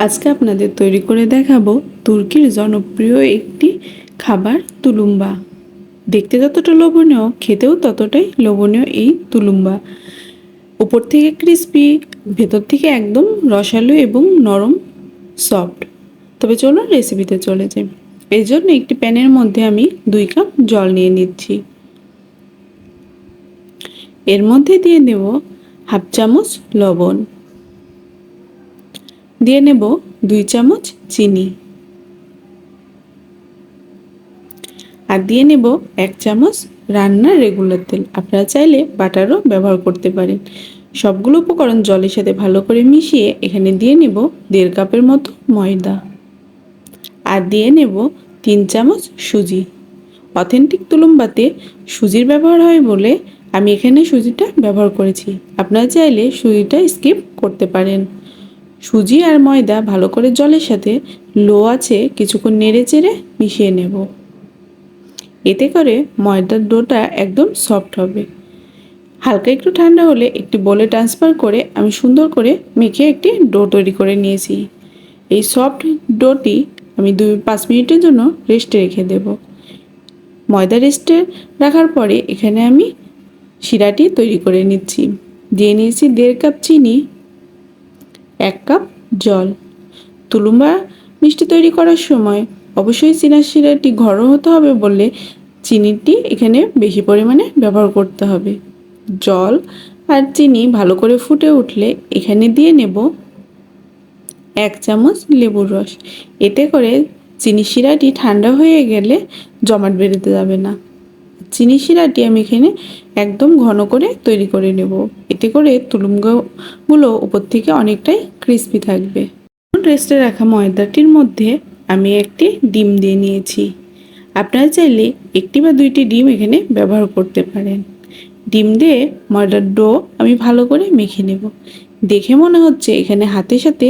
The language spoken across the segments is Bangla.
আজকে আপনাদের তৈরি করে দেখাবো তুর্কির জনপ্রিয় একটি খাবার তুলুম্বা। দেখতে যতটা লোভনীয়, খেতেও ততটাই লোভনীয় এই তুলুম্বা। উপর থেকে ক্রিস্পি ভেতর থেকে একদম রসালো এবং নরম সফট তবে চলুন রেসিপিতে চলে যাই। এই জন্য একটি প্যানের মধ্যে আমি দুই কাপ জল নিয়ে নিচ্ছি। এর মধ্যে দিয়ে নেব হাফ চামচ লবণ। দিয়ে নেব দুই চামচ চিনি। আর দিয়ে নেব এক চামচ রান্নার রেগুলার তেল। আপনারা চাইলে বাটারও ব্যবহার করতে পারেন। সবগুলো উপকরণ জলের সাথে ভালো করে মিশিয়ে এখানে দিয়ে নেব দেড় কাপের মতো ময়দা। আর দিয়ে নেব তিন চামচ সুজি। অথেন্টিক তুলুম্বাতে সুজির ব্যবহার হয় বলে আমি এখানে সুজিটা ব্যবহার করেছি। আপনারা চাইলে সুজিটা স্কিপ করতে পারেন। সুজি আর ময়দা ভালো করে জলের সাথে লো আছে কিছুক্ষণ নেড়ে চেড়ে মিশিয়ে নেব। এতে করে ময়দার ডোটা একদম সফট হবে। হালকা একটু ঠান্ডা হলে একটি বলে ট্রান্সফার করে আমি সুন্দর করে মেখে একটি ডো তৈরি করে নিয়েছি। এই সফট ডোটি আমি দুই পাঁচ মিনিটের জন্য রেস্টে রেখে দেব। ময়দা রেস্টে রাখার পরে এখানে আমি শিরাটি তৈরি করে নিচ্ছি। দিয়ে নিয়েছি দেড় কাপ চিনি এক কাপ জল। তুলুম্বা মিষ্টি তৈরি করার সময় অবশ্যই চিনার শিরাটি ঘন হতে হবে বললে চিনিটি এখানে বেশি পরিমাণে ব্যবহার করতে হবে। জল আর চিনি ভালো করে ফুটে উঠলে এখানে দিয়ে নেব এক চামচ লেবুর রস। এতে করে চিনি শিরাটি ঠান্ডা হয়ে গেলে জমাট বেরোতে যাবে না। চিনি শিরাটি আমি এখানে একদম ঘন করে তৈরি করে নেব। এতে করে তুলুমগুলো উপর থেকে অনেকটাই ক্রিস্পি থাকবে। রেস্টে রাখা ময়দাটির মধ্যে আমি একটি ডিম দিয়ে নিয়েছি। আপনারা চাইলে একটি বা দুইটি ডিম এখানে ব্যবহার করতে পারেন। ডিম দিয়ে ময়দার ডো আমি ভালো করে মেখে নেব। দেখে মনে হচ্ছে এখানে হাতের সাথে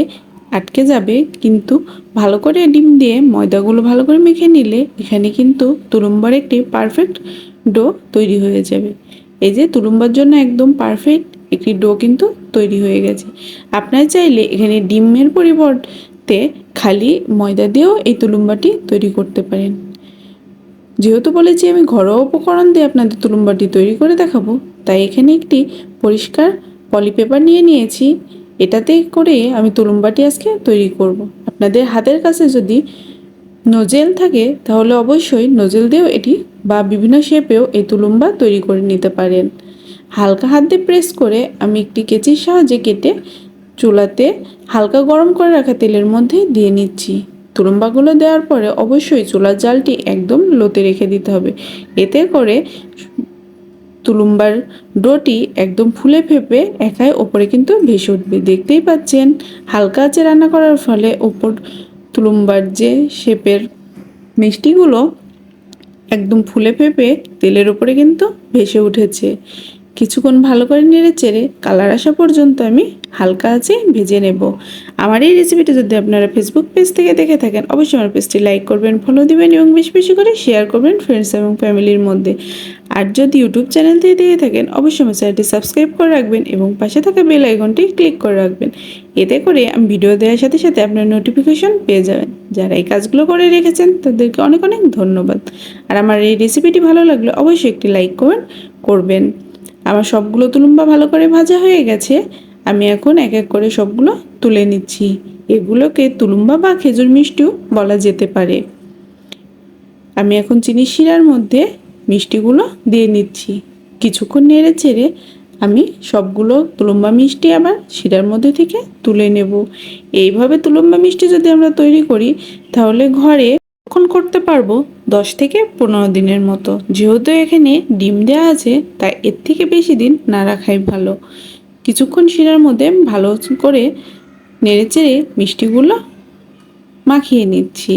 আটকে যাবে, কিন্তু ভালো করে ডিম দিয়ে ময়দাগুলো ভালো করে মেখে নিলে এখানে কিন্তু তুলুম্বার একটি পারফেক্ট ডো তৈরি হয়ে যাবে। এই যে তুলুম্বার জন্য একদম পারফেক্ট একটি ডো কিন্তু তৈরি হয়ে গেছে। আপনারা চাইলে এখানে ডিমের পরিবর্তে খালি ময়দা দিয়েও এই তুলুম্বাটি তৈরি করতে পারেন। যেহেতু বলেছি আমি ঘরোয়া উপকরণ দিয়ে আপনাদের তুলুম্বাটি তৈরি করে দেখাবো, তাই এখানে একটি পরিষ্কার পলিপেপার নিয়ে নিয়েছি। এটাতে করে আমি তুলুম্বাটি আজকে তৈরি করব। আপনাদের হাতের কাছে যদি নজেল থাকে, তাহলে অবশ্যই নজেল দিয়েও এটি বা বিভিন্ন শেপেও এই তুলুম্বা তৈরি করে নিতে পারেন। হালকা হাত দিয়ে প্রেস করে আমি একটি কেচির সাহায্যে কেটে চুলাতে হালকা গরম করে রাখা তেলের মধ্যে দিয়ে নিচ্ছি। তুলুম্বাগুলো দেওয়ার পরে অবশ্যই চুলার জালটি একদম লোতে রেখে দিতে হবে। এতে করে তুলুম্বার ডোটি একদম ফুলে ফেপে একাই ওপরে কিন্তু ভেসে উঠবে। দেখতেই পাচ্ছেন, হালকা আঁচে রান্না করার ফলে ওপর তুলুম্বার যে শেপের মিষ্টিগুলো একদম ফুলে ফেপে তেলের ওপরে কিন্তু ভেসে উঠেছে। কিছুক্ষণ ভালো করে নেড়ে চেড়ে কালার আসা পর্যন্ত আমি হালকা আছে ভেজে নেব। আমার এই রেসিপিটি যদি আপনারা ফেসবুক পেজ থেকে দেখে থাকেন, অবশ্যই আমার পেজটি লাইক করবেন ফলো দিবেন এবং বেশি বেশি করে শেয়ার করবেন ফ্রেন্ডস এবং ফ্যামিলির মধ্যে। আর যদি ইউটিউব চ্যানেল দেখে থাকেন, অবশ্যই আমার চ্যানেলটি সাবস্ক্রাইব করে রাখবেন এবং পাশে থাকা বেল আইকনটি ক্লিক করে রাখবেন। এতে করে আমি ভিডিও দেওয়ার সাথে সাথে আপনার নোটিফিকেশন পেয়ে যাবেন। যারা এই কাজগুলো করে রেখেছেন, তাদেরকে অনেক অনেক ধন্যবাদ। আর আমার এই রেসিপিটি ভালো লাগলে অবশ্যই একটি লাইক করবেন করবেন। আমার সবগুলো তুলুম্বা ভালো করে ভাজা হয়ে গেছে। আমি এখন এক এক করে সবগুলো তুলে নিচ্ছি। এগুলোকে তুলুম্বা বা খেজুর মিষ্টিও বলা যেতে পারে। আমি এখন চিনি শিরার মধ্যে মিষ্টিগুলো দিয়ে নিচ্ছি। কিছুক্ষণ নেড়ে চেড়ে আমি সবগুলো তুলম্বা মিষ্টি আবার শিরার মধ্যে থেকে তুলে নেব। এইভাবে তুলম্বা মিষ্টি যদি আমরা তৈরি করি, তাহলে ঘরে কখন করতে পারব দশ থেকে পনেরো দিনের মতো। যেহেতু এখানে ডিম দেওয়া আছে, তাই এর থেকে বেশি দিন না রাখাই ভালো। কিছুক্ষণ শিরার মধ্যে ভালো করে নেড়ে চেড়ে মিষ্টিগুলো মাখিয়ে নিচ্ছি।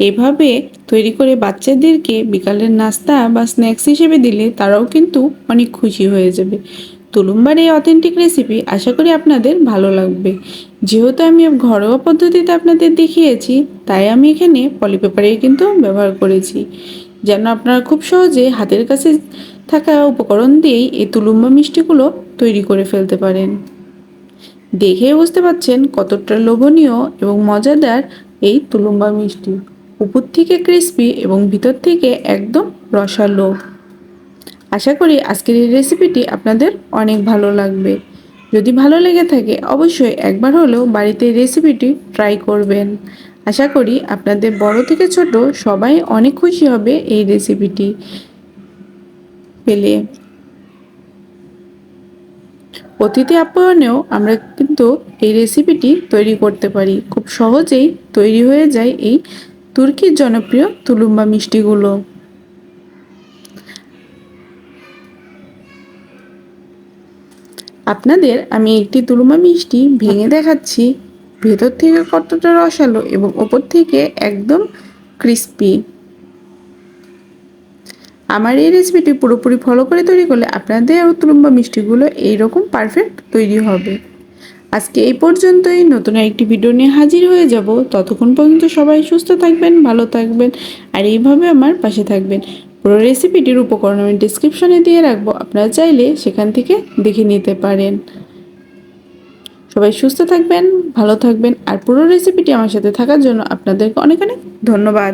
এভাবে তৈরি করে বাচ্চাদেরকে বিকালের নাস্তা বা স্ন্যাক্স হিসেবে দিলে তারাও কিন্তু অনেক খুশি হয়ে যাবে। তুলুম্বার এই অথেন্টিক রেসিপি আশা করি আপনাদের ভালো লাগবে। যেহেতু আমি ঘরোয়া পদ্ধতিতে আপনাদের দেখিয়েছি, তাই আমি এখানে পলিপেপারে কিন্তু ব্যবহার করেছি। যেন আপনারা খুব সহজে হাতের কাছে থাকা উপকরণ দিয়েই এই তুলুম্বা মিষ্টিগুলো তৈরি করে ফেলতে পারেন। দেখেই বুঝতে পাচ্ছেন কতটা লোভনীয় এবং মজাদার এই তুলুম্বা মিষ্টি। উপর থেকে ক্রিস্পি এবং ভিতর থেকে একদম রসালো। আশা করি আজকের এই রেসিপিটি আপনাদের অনেক ভালো লাগবে। যদি ভালো লেগে থাকে, অবশ্যই একবার হলেও বাড়িতে রেসিপিটি ট্রাই করবেন। আশা করি আপনাদের বড় থেকে ছোট সবাই অনেক খুশি হবে এই রেসিপিটি পেলে। অতিথি আপ্যায়নেও আমরা কিন্তু এই রেসিপিটি তৈরি করতে পারি। খুব সহজেই তৈরি হয়ে যায় এই তুর্কির জনপ্রিয় তুলুম্বা মিষ্টিগুলো। আপনাদের আমি একটি তুলুমা মিষ্টি ভেঙে দেখাচ্ছি। ভেতর থেকে কতটা রসালো এবং ওপর থেকে একদম ক্রিস্পি। আমার এই রেসিপিটি পুরোপুরি ফলো করে তৈরি করলে আপনাদের তুলুম্বা মিষ্টিগুলো এইরকম পারফেক্ট তৈরি হবে। আজকে এই পর্যন্তই। নতুন একটি ভিডিও নিয়ে হাজির হয়ে যাব। ততক্ষণ পর্যন্ত সবাই সুস্থ থাকবেন, ভালো থাকবেন, আর এইভাবে আমার পাশে থাকবেন। পুরো রেসিপিটির উপকরণ আমি ডিসক্রিপশনে দিয়ে রাখব। আপনারা চাইলে সেখান থেকে দেখে নিতে পারেন। সবাই সুস্থ থাকবেন, ভালো থাকবেন, আর পুরো রেসিপিটি আমার সাথে থাকার জন্য আপনাদেরকে অনেক অনেক ধন্যবাদ।